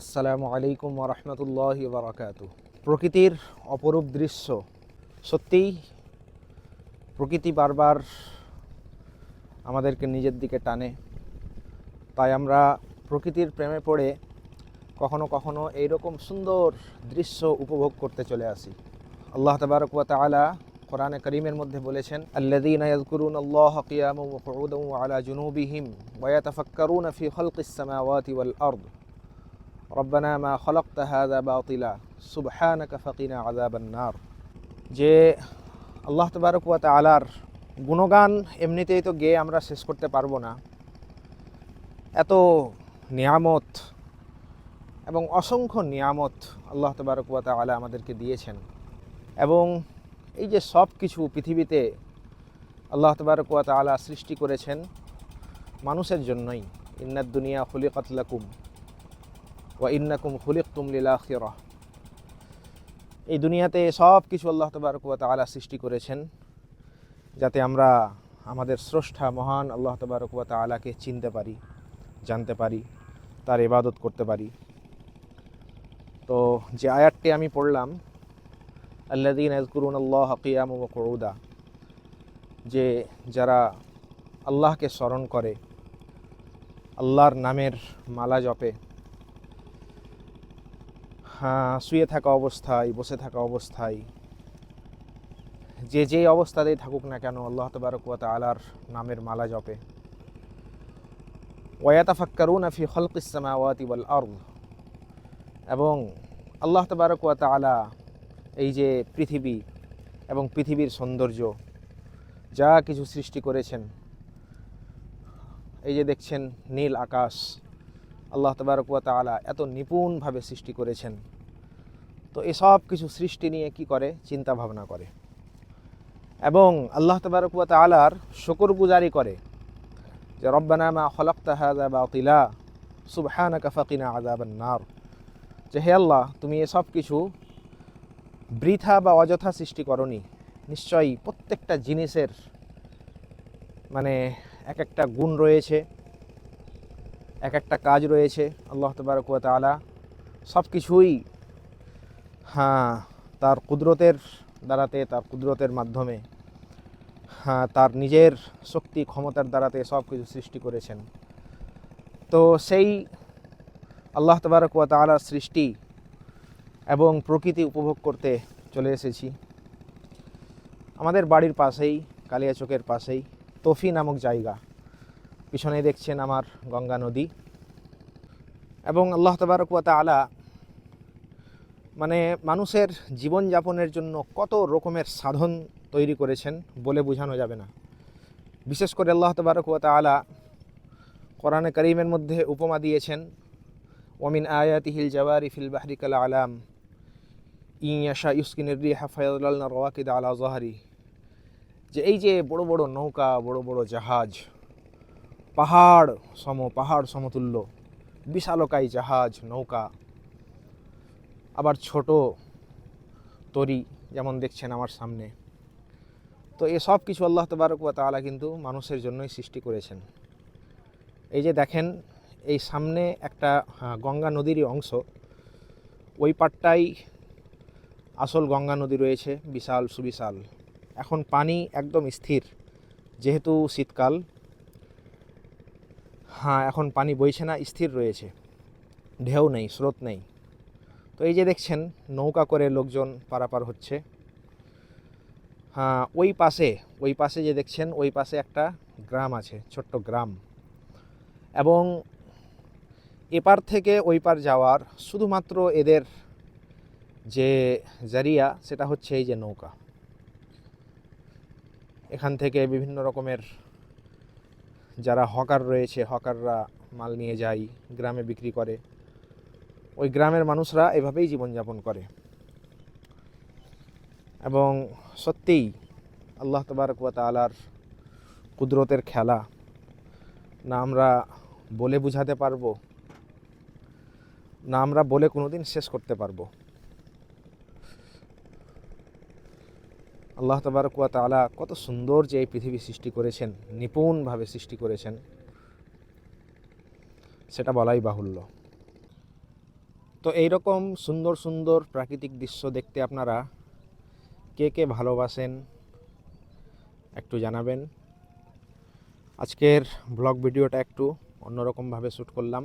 আসসালামু আলাইকুম রহমতুল্লাহ বারাকাতু প্রকৃতির অপরূপ দৃশ্য সত্যিই প্রকৃতি বারবার আমাদেরকে নিজের দিকে টানে। তাই আমরা প্রকৃতির প্রেমে পড়ে কখনো কখনো এইরকম সুন্দর দৃশ্য উপভোগ করতে চলে আসি। আল্লাহ তবারক ওয়া তাআলা কোরআনে করিমের মধ্যে বলেছেন, আল্লাযীনা ইয়াযকুরুনা আল্লাহ কিয়ামান ওয়া আলা জুনুবিহিম ওয়া ইয়াতাফাক্কারুনা ফি খালকিস সামাওয়াতি ওয়াল আরদ। রব্বানা মা খলকতা হাদা বাতিলা, সুবহানাকা ফাকিনা আযাবান নার। যে আল্লাহ তবারক ওয়া তাআলার গুণগান এমনিতেই তো গেয়ে আমরা শেষ করতে পারব না। এত নিয়ামত এবং অসংখ্য নিয়ামত আল্লাহ তবারক ওয়া তাআলা আমাদেরকে দিয়েছেন। এবং এই যে সব কিছু পৃথিবীতে আল্লাহ তবারক ওয়া তাআলা সৃষ্টি করেছেন মানুষের জন্যই। ইন্নাদ দুনিয়া খুলিকাত লাকুম। ওয়া ইন্নাকুম খুলিকতুম লিল আখিরাহ এই দুনিয়াতে সব কিছু আল্লাহ তবারক ওয়া তাআলা সৃষ্টি করেছেন যাতে আমরা আমাদের স্রষ্টা মহান আল্লাহ তবারক ওয়া তাআলাকে চিনতে পারি, জানতে পারি, তার ইবাদত করতে পারি। তো যে আয়াতটি আমি পড়লাম আল্লাদিন আজকুরুন আল্লাহ কিয়াম ও কৌদা যে যারা আল্লাহকে স্মরণ করে, আল্লাহর নামের মালা জপে শুয়ে থাকা অবস্থায়, বসে থাকা অবস্থায়। যে যেই অবস্থাতেই থাকুক না কেন, আল্লাহ তবারকুয়া তালার নামের মালা জপে। ওয়াতাফাক্কারুনা ফি খলকিস সামাওয়াতি ওয়াল আরদ। এবং আল্লাহ তবারকুয়া তালা এই যে পৃথিবী এবং পৃথিবীর সৌন্দর্য, যা কিছু সৃষ্টি করেছেন, এই যে দেখছেন নীল আকাশ আল্লাহ তবারকুয়া তালা এত নিপুণভাবে সৃষ্টি করেছেন। তো এসব কিছু সৃষ্টি নিয়ে কি করে? চিন্তা ভাবনা করে। এবং আল্লাহ তবারকুয়া তালার শকর গুজারি করে যে, রব্বানা মা খলক্তা হাজা বাতিলা সুবহানা কাফাকিনা আজাবান যে, হে আল্লাহ, তুমি এসব কিছু বৃথা বা অযথা সৃষ্টি করনি। নিশ্চয়ই প্রত্যেকটা জিনিসের মানে এক একটা গুণ রয়েছে। এক একটা কাজ রয়েছে, আল্লাহ তবারক ওয়া তাআলা সব কিছুই হ্যাঁ তার কুদরতের দ্বারাতে, তার কুদরতের মাধ্যমে হ্যাঁ তার নিজের শক্তি, ক্ষমতার দ্বারাতে সব কিছু সৃষ্টি করেছেন। তো সেই আল্লাহ তবারক ওয়া তাআলার সৃষ্টি এবং প্রকৃতি উপভোগ করতে চলে এসেছি। আমাদের বাড়ির পাশেই, কালিয়াচকের পাশেই, তফি নামক জায়গা। পিছনে দেখছেন আমার গঙ্গা নদী। এবং আল্লাহ তবারক আলা মানে মানুষের জীবনযাপনের জন্য কত রকমের সাধন তৈরি করেছেন বলে বোঝানো যাবে না। বিশেষ করে আল্লাহ তবারক আলা কোরআনে করিমের মধ্যে উপমা দিয়েছেন ওমিন আয়াতিহিল জাওয়ারি ফিল বাহরি কাল আলাম ইয়াশা ইউসকিনের রিহা ফায়াল্লা রওয়াকিদ আলা জাহারি। যে এই যে বড় বড় নৌকা, বড় বড় জাহাজ পাহাড় সম পাহাড় সমতুল্য। বিশালকায় জাহাজ নৌকা। আবার ছোট তরি যেমন দেখছেন আমার সামনে। তো এসব কিছু আল্লাহ তবারক ওয়া তাআলা কিন্তু মানুষের জন্যই সৃষ্টি করেছেন। এই যে দেখেন এই সামনে একটা হ্যাঁ, গঙ্গা নদীরই অংশ। ওই পাটটাই আসল গঙ্গা নদী রয়েছে বিশাল সুবিশাল। এখন পানি একদম স্থির যেহেতু শীতকাল। হ্যাঁ এখন পানি বইছে না, স্থির রয়েছে। ঢেউ নেই, স্রোত নেই। তো এই যে দেখছেন, নৌকা করে লোকজন পারাপার হচ্ছে। হ্যাঁ ওই পাশে ওই পাশে যে দেখছেন, ওই পাশে একটা গ্রাম আছে, ছোট্ট গ্রাম। এবং এপার থেকে ওই পার যাওয়ার শুধুমাত্র এদের যে জারিয়া, সেটা হচ্ছে এই যে নৌকা। এখান থেকে বিভিন্ন রকমের যারা হকার রয়েছে, হকাররা মাল নিয়ে যায়, গ্রামে বিক্রি করে, ওই গ্রামের মানুষরা এভাবেই জীবনযাপন করে। এবং সত্যিই আল্লাহ তবারক ওয়া তাআলার কুদরতের খেলা না আমরা বলে বুঝাতে পারব, না আমরা বলে কোনোদিন শেষ করতে পারব। আল্লাহ তবারক ওয়া তাআলা কত সুন্দর যে এই পৃথিবী সৃষ্টি করেছেন, নিপুণভাবে সৃষ্টি করেছেন। সেটা বলাই বাহুল্য। তো এইরকম সুন্দর সুন্দর প্রাকৃতিক দৃশ্য দেখতে আপনারা কে কে ভালোবাসেন একটু জানাবেন। আজকের ব্লগ ভিডিওটা একটু অন্যরকমভাবে শ্যুট করলাম।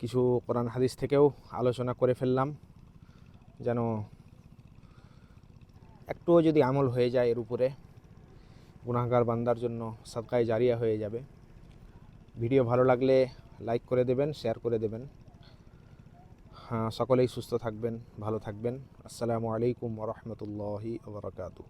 কিছু কোরআন হাদিস থেকেও আলোচনা করে ফেললাম, যেন একটুও যদি আমল হয়ে যায় এর উপরে, গুনাহগার বান্দার জন্য সাদকায় জারিয়া হয়ে যাবে। ভিডিও ভালো লাগলে লাইক করে দেবেন, শেয়ার করে দেবেন। হ্যাঁ সকলেই সুস্থ থাকবেন, ভালো থাকবেন। আসসালামু আলাইকুম রহমতুল্লাহি ওবরাকাতু